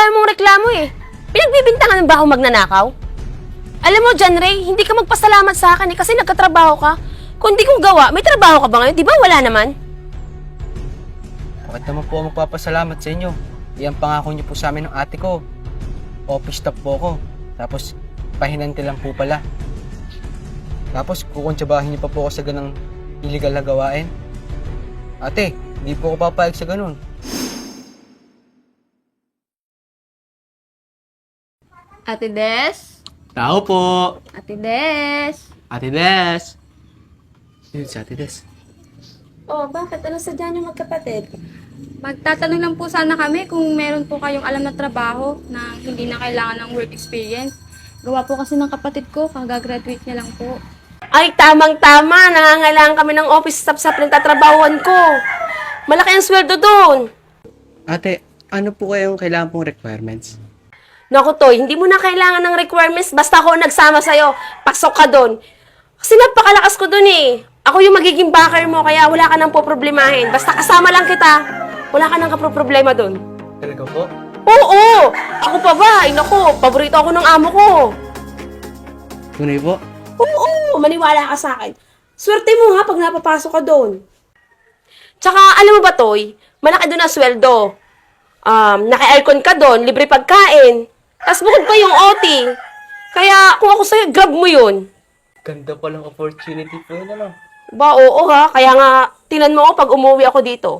dami mong reklamo eh. Pinagbibintangan ba ako magnanakaw? Alam mo, John Ray, hindi ka magpasalamat sa akin eh kasi nagkatrabaho ka. Kung di kong gawa, may trabaho ka ba ngayon? Di ba wala naman? Bakit naman po ako magpapasalamat sa inyo? Iyan pangako niyo po sa amin ng ate ko. Office staff po ako. Tapos, pahinante lang po pala. Tapos, kukuntsabahin niyo pa po ako sa ganang illegal na gawain. Ate, hindi po ako papayag sa ganun. Ate Des? Tao po! Ate Des? Ate Des! Yun si Ate Des. Oh, bakit? Ano sadya niyo magkapatid? Magtatanong lang po sana kami kung meron po kayong alam na trabaho na hindi na kailangan ng work experience. Gawa po kasi ng kapatid ko, kagagraduate niya lang po. Ay, tamang-tama. Nangangailangan kami ng office staff sa pinagtatrabahuan ko. Malaki ang sweldo doon. Ate, ano po kayong kailangan pong requirements? Naku, Toy, hindi mo na kailangan ng requirements basta ako nagsama sa'yo. Pasok ka doon. Kasi napakalakas ko doon eh. Ako yung magiging backer mo, kaya wala ka nang poproblemahin. Basta kasama lang kita, wala ka nang kaproblema doon. Talaga po? Oo! Ako pa ba? Ay, naku, paborito ako ng amo ko. Tunay po? Oo, maniwala ka sa akin. Swerte mo ha pag napapasok ka doon. Tsaka, alam mo ba, Toy? Malaki doon ang sweldo. Um, naka-aircon ka doon, libre pagkain. Tapos bukod pa yung OT. Kaya, kung ako sa'yo, grab mo yun. Ganda palang opportunity po yun, ano? Ba, oo ha. Kaya nga, tinan mo ako pag umuwi ako dito.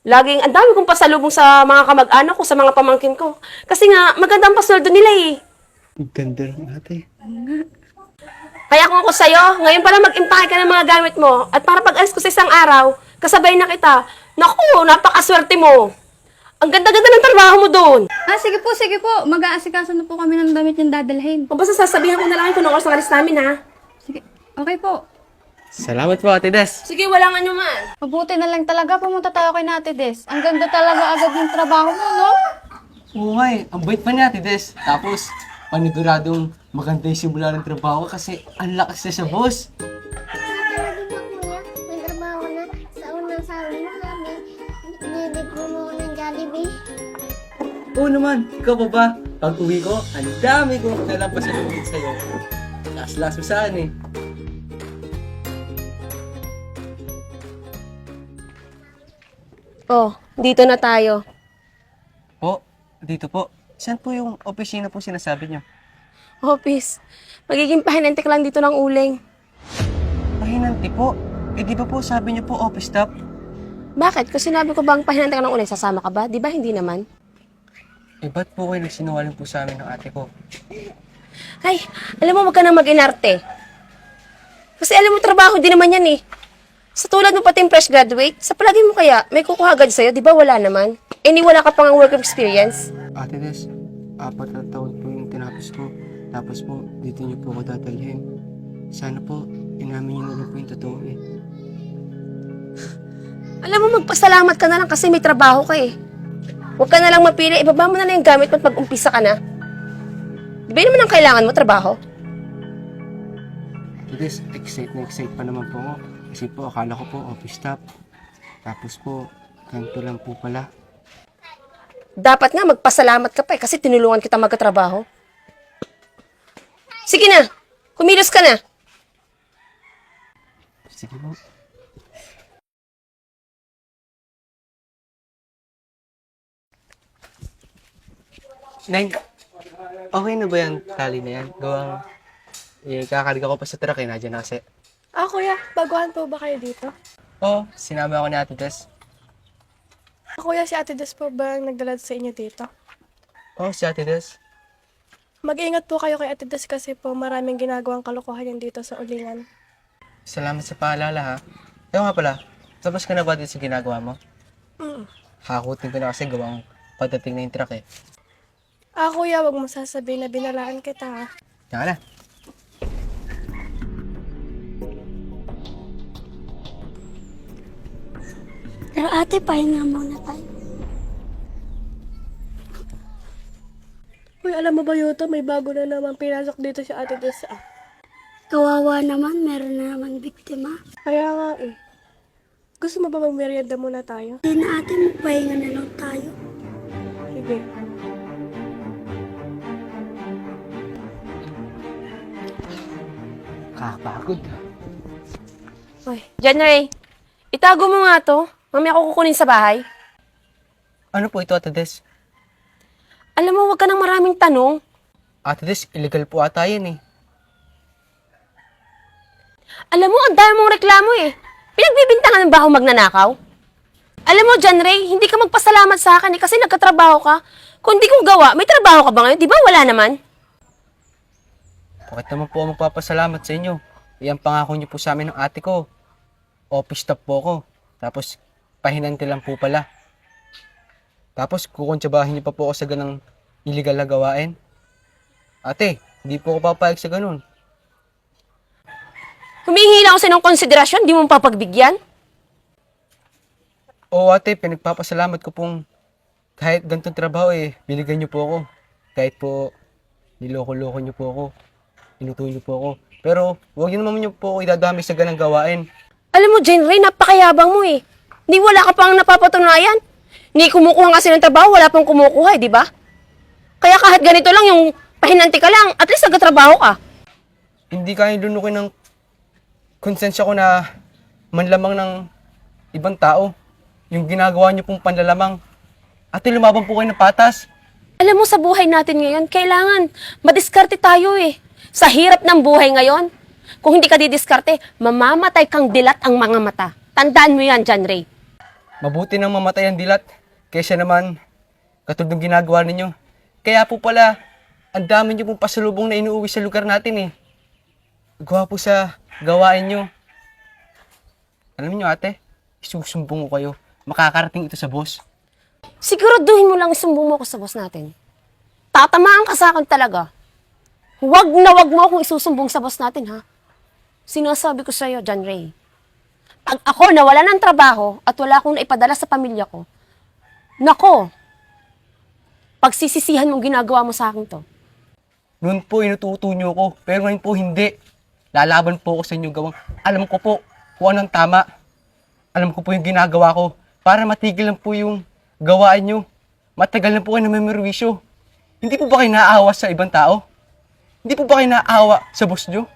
Laging, ang dami kong pasalubong sa mga kamag-anak ko, sa mga pamangkin ko. Kasi nga, maganda ang pasweldo nila eh. Ganda lang ate. Kaya kung ako sa'yo, ngayon pala mag-impake ka ng mga gamit mo at para pag alis ko sa isang araw, kasabay na kita. Naku, napakaswerte mo. Ang ganda-ganda ng trabaho mo doon. Ah, sige po, sige po. Mag-aasikaso na po kami ng damit yung dadalhin. O basta sasabihan ko na lang kung anong oras ng alis namin ha. Sige, okay po. Salamat po, Ate Des. Sige, walang ano man. Mabuti na lang talaga pumunta tayo kay Ate Des. Ang ganda talaga agad yung trabaho mo, no? Oo nga eh. Ang bait pa niya, Ate Des. Tapos, paniguradong maganda yung simula ng trabaho kasi ang lakas niya sa boss. Oo naman. Ikaw pa ba? Pag uwi ko, ang dami kong nalampas sa lubid sa'yo. Last-last mo saan eh. Oh, dito na tayo. Po, dito po. Saan po yung opisina po sinasabi niyo? Office, magiging pahinantik lang dito ng uling. Pahinanti po. Eh di ba po sabi niyo po office staff? Bakit? Kasi sinabi ko bang pahinantik ka ng uling, sasama ka ba? Di ba hindi naman? Eh ba't po kayo nagsinungaling po sa amin ng ate ko? Ay, alam mo, wag ka nang mag-inarte. Kasi alam mo, trabaho din naman yan eh. Sa tulad mo pati yung fresh graduate, sa palagi mo kaya, may kukuha agad sa'yo, di ba wala naman? Eh, ni wala ka pang work experience. Ate Des, apat na taon po yung tinapos ko. Tapos po, dito niyo po ako dadalhin. Sana po, inamin niyo na lang po yung totoo eh. Alam mo, magpasalamat ka na lang kasi may trabaho ka eh. Huwag ka na lang mapili, ibaba mo na lang yung gamit mo at pag-umpisa ka na. Di ba yun naman ang kailangan mo, trabaho? Ate Des, excite na excite pa naman po ako. Kasi po, akala ko po office staff. Tapos po, ganito lang po pala. Dapat nga magpasalamat ka pa eh, kasi tinulungan kita magkatrabaho. Sige na, kumilos ka na. Sige po. Neng, okay na ba yan tali na yan? Gawang, eh, kakarga ko pa sa truck eh, nadyan na kasi. Ah, kuya, baguhan po ba kayo dito? Oo, oh, sinama ako ni Ate Tess. Ah, kuya, si Ate Des po ba ang nagdala sa inyo dito? Oo, oh, si Ate Tess. Mag-ingat po kayo kay Ate Des kasi po maraming ginagawang kalokohan yan dito sa ulingan. Salamat sa paalala ha. Ewan nga pala, tapos ka na ba dito sa ginagawa mo? Mm. Hakutin ko na kasi gawang pagdating na yung truck eh. Ah, kuya, wag mo sasabihin na binalaan kita ha. Yan ka na. Pero ate, pahinga muna tayo. Uy, alam mo ba Yuto, may bago na naman pinasok dito si Ate Des ah. Kawawa naman, meron na naman biktima. Kaya nga eh. Gusto mo ba magmerienda muna tayo? Hindi na ate, magpahinga na lang tayo. Sige. Nakakapagod. Uy, John Ray, itago mo nga to. Mamaya ako kukunin sa bahay. Ano po ito, Ate Des? Alam mo, wag ka nang maraming tanong. Ate Des, illegal po ata yan eh. Alam mo, ang dami mong reklamo eh. Pinagbibintangan ng ba ako magnanakaw? Alam mo, John Ray, hindi ka magpasalamat sa akin eh, kasi nagkatrabaho ka. Kung hindi ko gawa, may trabaho ka ba ngayon? Di ba wala naman? Bakit naman po ako magpapasalamat sa inyo? Iyan pangako niyo po sa amin ng ate ko. Office staff po ako. Tapos, pahinante lang po pala. Tapos, kukuntsabahin niyo pa po ako sa ganang illegal na gawain. Ate, hindi po ako papayag sa ganun. Humihingi lang ako sa ng konsiderasyon, di mo papagbigyan? Oo ate, pinagpapasalamat ko pong kahit ganitong trabaho eh, binigyan niyo po ako. Kahit po niloko-loko niyo po ako, inuto niyo po ako. Pero huwag niyo naman niyo po ako idadami sa ganang gawain. Alam mo, Jane Ray, napakayabang mo eh. Hindi wala ka pang napapatunayan. Hindi kumukuha kasi ng trabaho, wala pang kumukuha eh, di ba? Kaya kahit ganito lang, yung pahinanti ka lang, at least nagkatrabaho ka. Hindi kaya lunukin ng konsensya ko na manlamang ng ibang tao. Yung ginagawa niyo pong panlalamang. Ate, lumaban po kayo ng patas. Alam mo, sa buhay natin ngayon, kailangan madiskarte tayo eh. Sa hirap ng buhay ngayon, kung hindi ka didiskarte, mamamatay kang dilat ang mga mata. Tandaan mo yan, John Ray. Mabuti nang mamatay ang dilat. Kaysa naman, katulad ng ginagawa ninyo. Kaya po pala, ang dami niyo pong pasalubong na inuuwi sa lugar natin eh. Gawa po sa gawain niyo. Alam niyo ate, isusumbong ko kayo. Makakarating ito sa boss. Siguraduhin mo lang isumbong mo ako sa boss natin. Tatamaan ka sa akin talaga. Huwag na wag mo akong isusumbong sa boss natin, ha? Sinasabi ko sa'yo, John Ray. Pag ako nawala ng trabaho at wala akong naipadala sa pamilya ko, nako, pagsisisihan mong ginagawa mo sa akin to. Noon po inututo niyo ko, pero ngayon po hindi. Lalaban po ako sa inyong gawang. Alam ko po kung anong tama. Alam ko po yung ginagawa ko para matigil lang po yung gawain niyo. Matagal na po kayo na may merwisyo. Hindi po ba kayo naaawa sa ibang tao? Hindi po ba kayo naaawa sa boss niyo?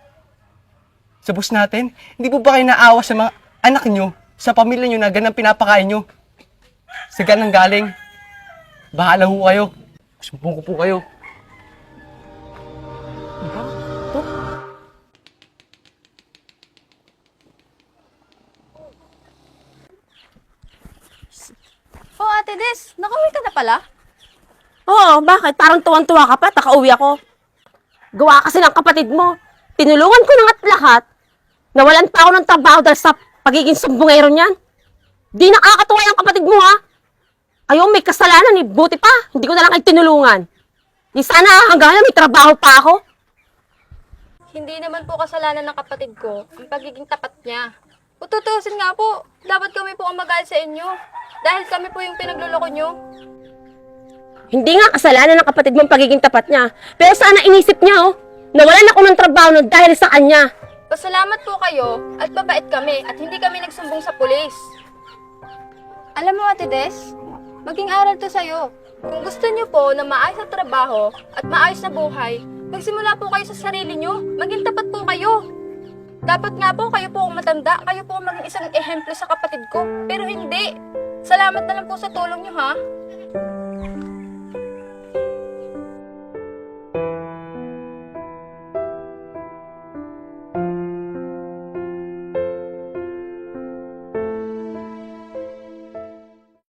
Sa boss natin? Hindi po ba kayo naaawa sa mga anak niyo? Sa pamilya niyo na ganang pinapakain niyo? Sa ganang galing? Bahala ho kayo. Sumbong ko po kayo. Oh, Ate Des, nakauwi ka na pala? Oo, bakit? Parang tuwang-tuwa ka pa, takauwi ako. Gawa kasi ng kapatid mo. Tinulungan ko ng at lahat. Nawalan pa ako ng trabaho dahil sa pagiging sumbongero niyan. Di nakakatuwa yung kapatid mo, ha? Ayaw, may kasalanan eh. Buti pa, hindi ko na lang kayo tinulungan. Di sana hanggang ngayon may trabaho pa ako. Hindi naman po kasalanan ng kapatid ko ang pagiging tapat niya. Kung tutusin nga po, dapat kami po ang magalit sa inyo. Dahil kami po yung pinagluloko nyo. Hindi nga kasalanan ng kapatid mo ang pagiging tapat niya. Pero sana inisip niya, oh. Nawalan ako ng trabaho no dahil sa kanya. Pasalamat po kayo at mabait kami at hindi kami nagsumbong sa pulis. Alam mo, Ate Des, maging aral to sa'yo. Kung gusto niyo po na maayos na trabaho at maayos na buhay, magsimula po kayo sa sarili niyo. Maging tapat po kayo. Dapat nga po kayo po ang matanda, kayo po ang maging isang ehemplo sa kapatid ko. Pero hindi. Salamat na lang po sa tulong niyo, ha?